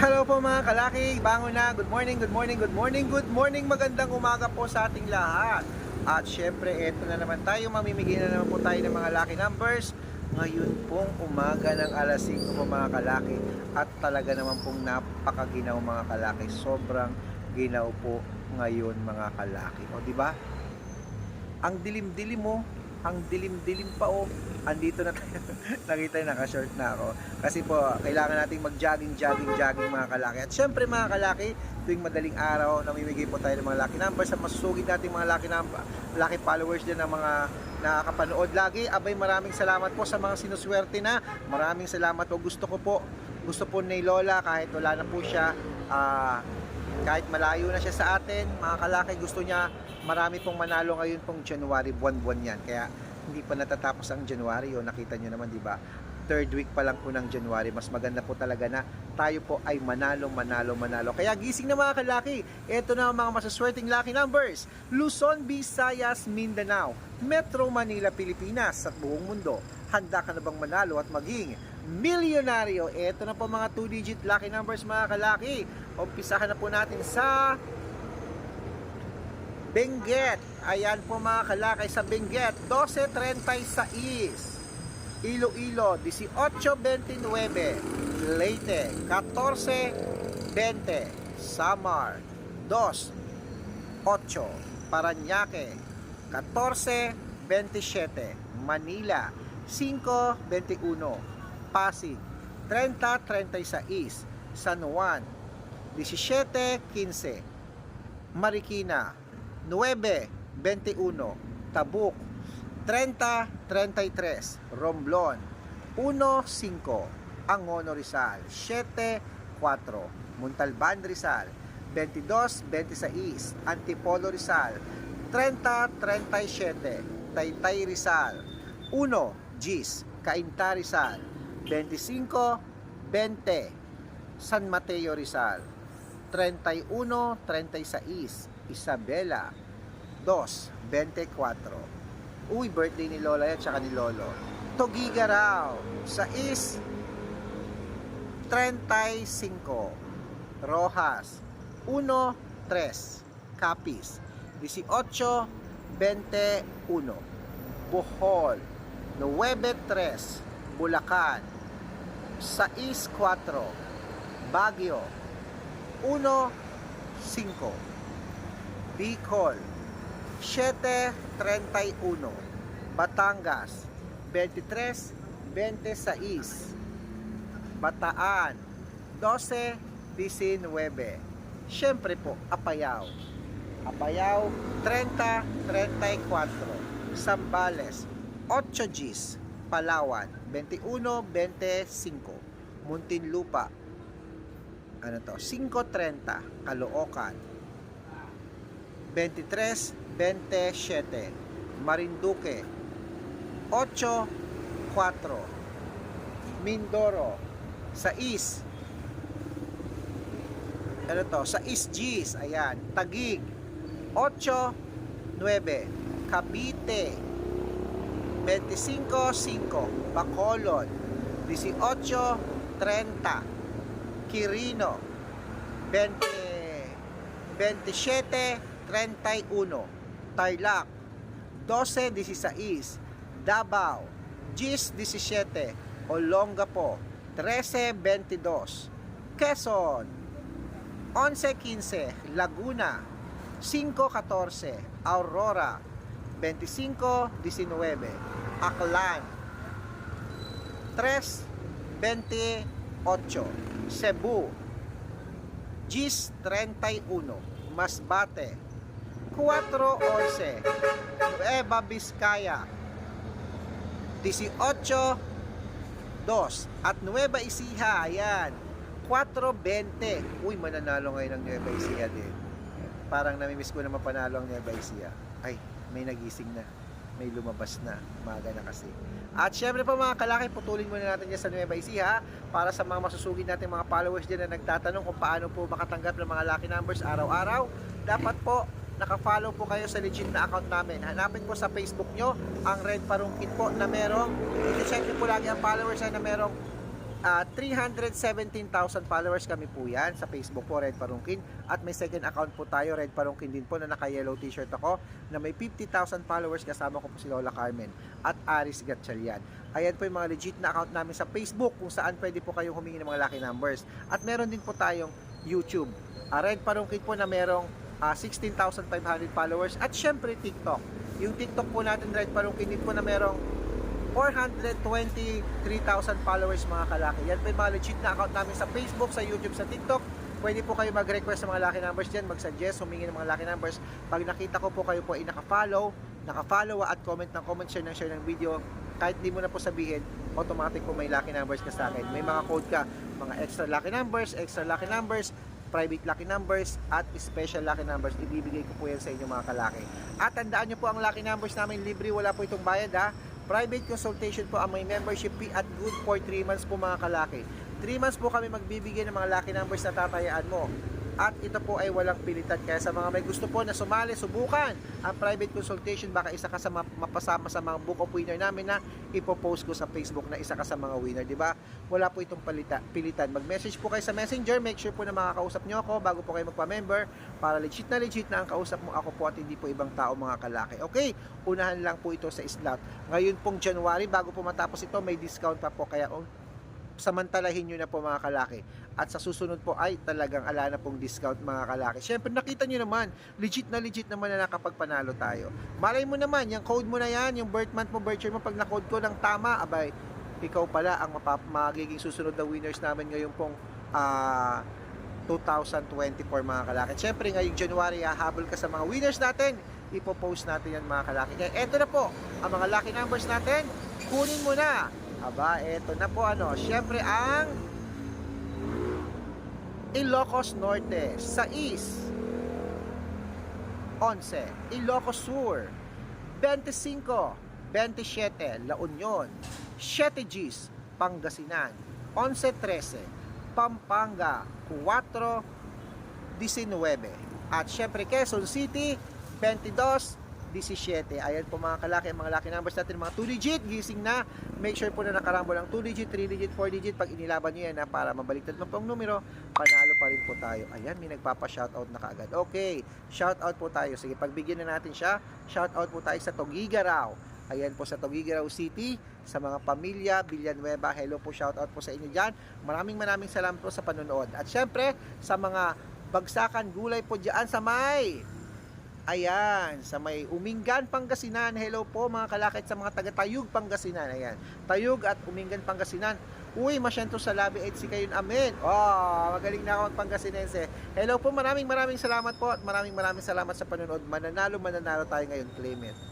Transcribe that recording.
Hello po mga kalaki, bangon na. Good morning, good morning, good morning, good morning. Magandang umaga po sa ating lahat. At syempre, eto na naman tayo. Mamimigay na naman po tayo ng mga lucky numbers. Ngayon pong umaga ng alas 5 po mga kalaki. At talaga naman pong napakaginaw mga kalaki. Sobrang ginaw po ngayon mga kalaki. O di ba? Ang dilim-dilim mo, ang dilim-dilim pa oh. Andito na tayo. Nakita niyo, naka-short na ako. Kasi po, kailangan nating mag-jogging, jogging, jogging mga kalaki. At syempre mga kalaki, tuwing madaling araw, namimigay po tayo ng mga lucky numbers sa masusugid nating mga lucky, number, lucky followers din ng mga nakakapanood lagi. Abay, maraming salamat po sa mga sinuswerte na. Maraming salamat po. Gusto ko po, gusto po ni Lola, kahit wala na po siya, ah, kahit malayo na siya sa atin, mga kalaki, gusto niya marami pong manalo ngayon pong January, buwan-buwan yan. Kaya hindi pa natatapos ang January, o nakita nyo naman, di ba? Third week pa lang po ng January, mas maganda po talaga na tayo po ay manalo, manalo, manalo. Kaya gising na mga kalaki, ito na ang mga masaswerteng lucky numbers. Luzon, Visayas, Mindanao, Metro Manila, Pilipinas, at buong mundo. Handa ka na bang manalo at maging milyonaryo? Ito na po mga 2-digit lucky numbers mga kalaki. Umpisahan na po natin sa Benguet. Ayan po mga kalakay sa Benguet. 12.36. Iloilo, 18.29. Leyte, 14.20. Samar, 2.8. Paranaque, 14.27. Manila, 5.21. Pasig, 30.36. San Juan, 17.15. Marikina, 9.21 Tabuk 30.33 Romblon 1.5 Angono Rizal 7.4 Montalban Rizal 22.26 Antipolo Rizal 30.37 Taytay Rizal 1 Gis Cainta Rizal 25.20 San Mateo Rizal 31-36 Isabela 2-24 Uy, birthday ni Lola yan, tsaka ni Lolo. Togiga raw sa is 35 Rojas 1-3 Capiz 18-21 Bohol 9-3 Bulacan 6-4 Baguio 1-5 Bicol 7.31 Batangas. 23.26 Bataan. 12.19 Siyempre po, Apayao. Apayao 30.34 Sambales 8 Gs. Palawan 21.25 Muntinlupa ano to, 5.30 Caloocan 23.27 Marinduque 8.4 Mindoro 6 ano to, 6 Gs ayan, Tagig 8.9 Cavite 25.5 Bacolod 18.30 Quirino 20 27 31 Tarlac. 12 16 Davao. 10 17 Olongapo. 13 22 Quezon. 11 15 Laguna. 5 14 Aurora. 25 19 Aklan 3 28 Cebu Gis 31 Masbate 4.11 Nueva Vizcaya. 18 2 at Nueva Ecija ayan. 4.20 uy mananalo ngayon ng Nueva Ecija din. Parang namimiss ko na mapanalo ang Nueva Ecija. Ay may nagising na. May lumabas na. Maga na kasi. At syempre po mga kalaki putulin muna natin yan sa Nueva Ecija para sa mga masusugid natin mga followers din na nagtatanong kung paano po makatanggap ng mga lucky numbers araw-araw dapat po naka-follow po kayo sa legit na account namin. Hanapin po sa Facebook nyo ang Red Parungkit po na merong, i-check nyo po lagi ang followers na merong Ah, 317,000 followers kami po yan sa Facebook po, Red Parungkin. At may second account po tayo, Red Parungkin din po, na naka-yellow t-shirt ako, na may 50,000 followers, kasama ko po si Lola Carmen at Aris Gatchalian. Ayan po yung mga legit na account namin sa Facebook, kung saan pwede po kayong humingi ng mga lucky numbers. At meron din po tayong YouTube. Ah, Red Parungkin po na merong ah, 16,500 followers. At syempre, TikTok. Yung TikTok po natin, Red Parungkin din po na merong 423,000 followers mga kalaki. Yan po yung mga legit na account namin sa Facebook, sa YouTube, sa TikTok. Pwede po kayo mag-request sa mga lucky numbers dyan, mag-suggest, humingi ng mga lucky numbers. Pag nakita ko po kayo po ay naka-follow, naka-follow at comment ng comment, share ng share ng video, kahit di mo na po sabihin, automatic po may lucky numbers ka sa akin. May mga code ka, mga extra lucky numbers, extra lucky numbers, private lucky numbers, at special lucky numbers. Ibibigay ko po yan sa inyo mga kalaki. At tandaan nyo po ang lucky numbers namin libre, wala po itong bayad ha. Private consultation po ang may membership fee at good for 3 months po mga kalaki. 3 months po kami magbibigay ng mga lucky numbers na tatayaan mo. At ito po ay walang pilitan. Kaya sa mga may gusto po na sumali, subukan ang private consultation. Baka isa ka sa map- mapasama sa mga book of winner namin na ipopost ko sa Facebook na isa ka sa mga winner. di ba? Wala po itong palita, pilitan. Mag-message po kayo sa messenger. Make sure po na makakausap nyo ako bago po kayo magpa-member para legit na legit na ang kausap mo ako po at hindi po ibang tao mga kalaki. Okay, unahan lang po ito sa slot. Ngayon pong January, bago po matapos ito, may discount pa po. Kaya oh, samantalahin nyo na po mga kalaki. At sa susunod po ay talagang ala na pong discount mga kalaki. Siyempre nakita nyo naman, legit na legit naman na nakapagpanalo tayo. Malay mo naman, yung code mo na yan, yung birth month mo, birth year mo, pag na-code ko ng tama, abay, ikaw pala ang mapap magiging susunod na winners namin ngayon pong ah 2024 mga kalaki. Siyempre ngayong January, hahabol ka sa mga winners natin. Ipopost natin yan mga kalaki. Kaya eto na po, ang mga lucky numbers natin, kunin mo na. Aba, eto na po ano. Siyempre ang Ilocos Norte, 6, 11, Ilocos Sur, 25, 27, La Union, 7 Gs, Pangasinan, 11-13, Pampanga, 4, 19. At syempre Quezon City, 22, 17. Ayan po mga kalaki, mga lucky numbers natin, mga 2 digit, gising na. Make sure po na nakarambol ang 2 digit, 3 digit, 4 digit. Pag inilaban nyo yan na para mabaliktad mo pong numero, panalo pa rin po tayo. Ayan, may nagpapa-shoutout na kaagad. Okay, shoutout po tayo. Sige, pagbigyan na natin siya. Shoutout po tayo sa Togigaraw. Ayan po sa Togigaraw City, sa mga pamilya, Villanueva. Hello po, shoutout po sa inyo dyan. Maraming maraming salamat po sa panonood. At syempre, sa mga bagsakan gulay po dyan sa may Ayan, sa may Umingan, Pangasinan. Hello po mga kalakit sa mga taga Tayug, Pangasinan. Ayan, Tayug at Umingan, Pangasinan. Uy, masyento sa labi at si kayo amen. Oh, magaling na ako ang Pangasinense. Hello po, maraming maraming salamat po at maraming maraming salamat sa panonood. Mananalo, mananalo tayo ngayon, it.